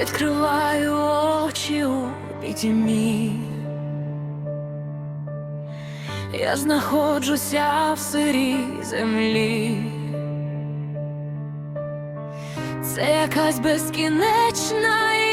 відкриваю очі у пітьмі. Я знаходжуся в сирій землі. Це якась безкінечна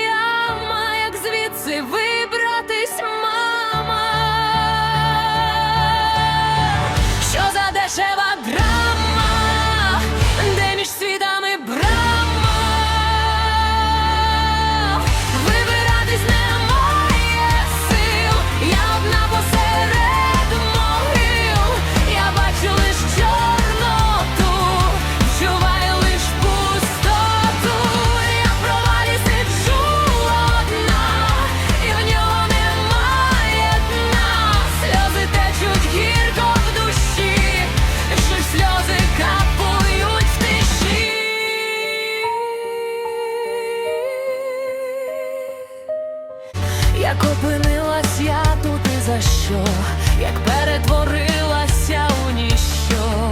Як опинилась я тут і за що, як перетворилася у ніщо.